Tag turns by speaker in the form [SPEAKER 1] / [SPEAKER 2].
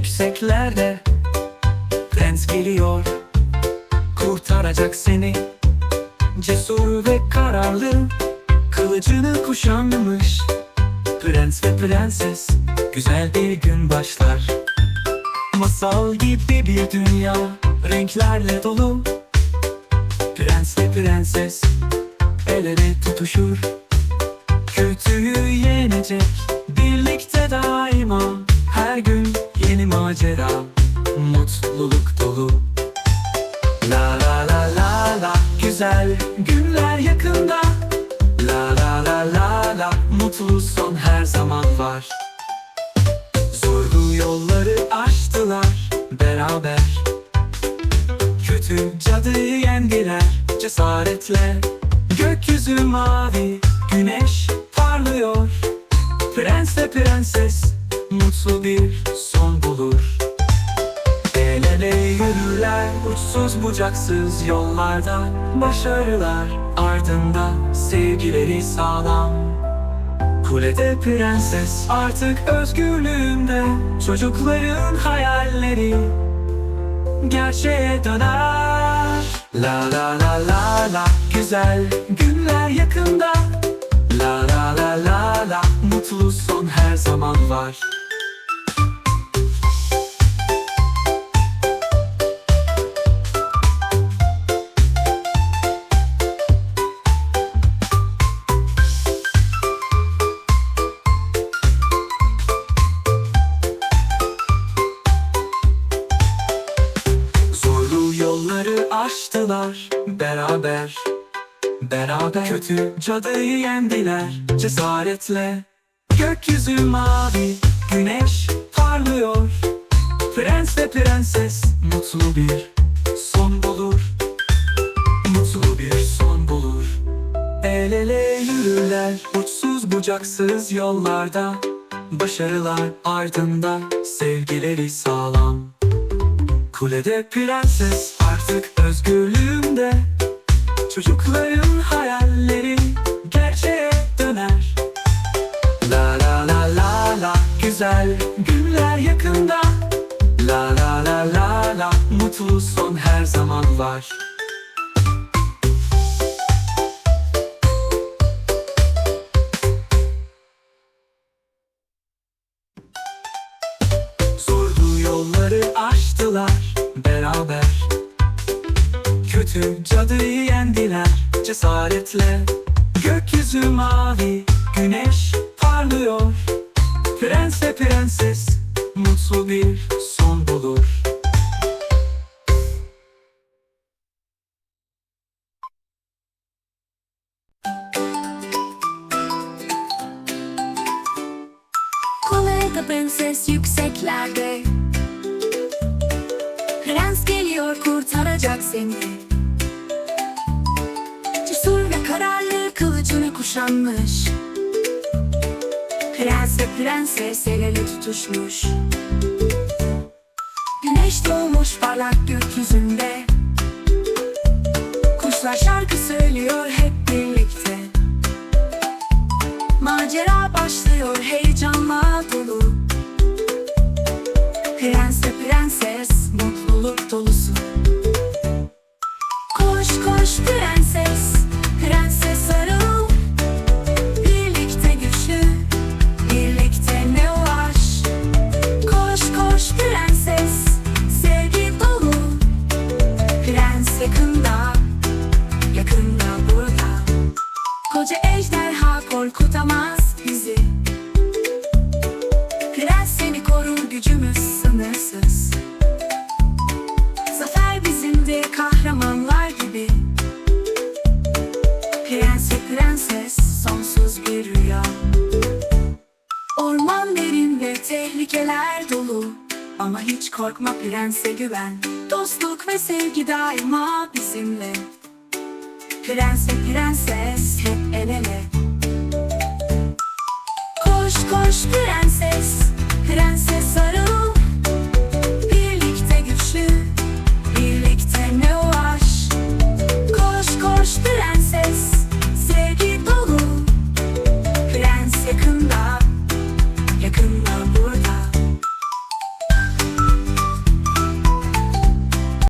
[SPEAKER 1] yükseklerde. Prens geliyor Kurtaracak seni. Cesur ve kararlı Kılıcını kuşanmış. Prens ve prenses Güzel bir gün başlar. Masal gibi bir dünya Renklerle dolu. Prens ve prenses El ele tutuşur. Kötüyü yenecek Birlikte daima macera Mutluluk dolu. La la la la la Güzel günler yakında. La la la la la Mutlu son her zaman var. Zorlu yolları aştılar beraber. Kötü cadıyı yendiler cesaretle. Gökyüzü mavi, güneş parlıyor. Prens ve prenses mutlu bir son bulur. El ele yürürler uçsuz bucaksız yollarda. Başarılar ardında sevgileri sağlam. Kulede prenses artık özgürlüğünde Çocukların hayalleri gerçeğe döner. La la la la la Güzel günler yakında. La la la la la Mutlu son her zaman var aştılar beraber Beraber kötü cadıyı yendiler. Cesaretle. Gökyüzü mavi, güneş parlıyor. Prens ve prenses mutlu bir son bulur. Mutlu bir son bulur. El ele yürürler uçsuz bucaksız yollarda. Başarılar ardında sevgileri sağlam. Kulede prenses artık özgürlüğünde Çocukların hayalleri gerçeğe döner. La la la la la Güzel günler yakında. La la la la la Mutlu son her zaman var. Zorlu yolları aştılar beraber Kötü cadıyı yendiler cesaretle. Gökyüzü mavi, güneş parlıyor. Prens ve prenses mutlu bir son bulur.
[SPEAKER 2] Koleda prenses yükseklerde. Prens geliyor kurtaracak seni kılıcını kuşanmış. Prens ve prenses el ele tutuşmuş. Güneş doğmuş parlak gökyüzünde. Kuşlar şarkı söylüyor hep birlikte. Macera başlıyor heyecanla dolu. Prens ve prenses mutluluk dolusu Koca ejderha korkutamaz bizi. Prens seni korur gücümüz sınırsız. Zafer bizimdi kahramanlar gibi. Prens ve prenses sonsuz bir rüya. Orman derin ve tehlikeler dolu. Ama hiç korkma prense güven. Dostluk ve sevgi daima bizimle Prens ve prenses hep el ele. Koş koş prenses. Prenses sarıl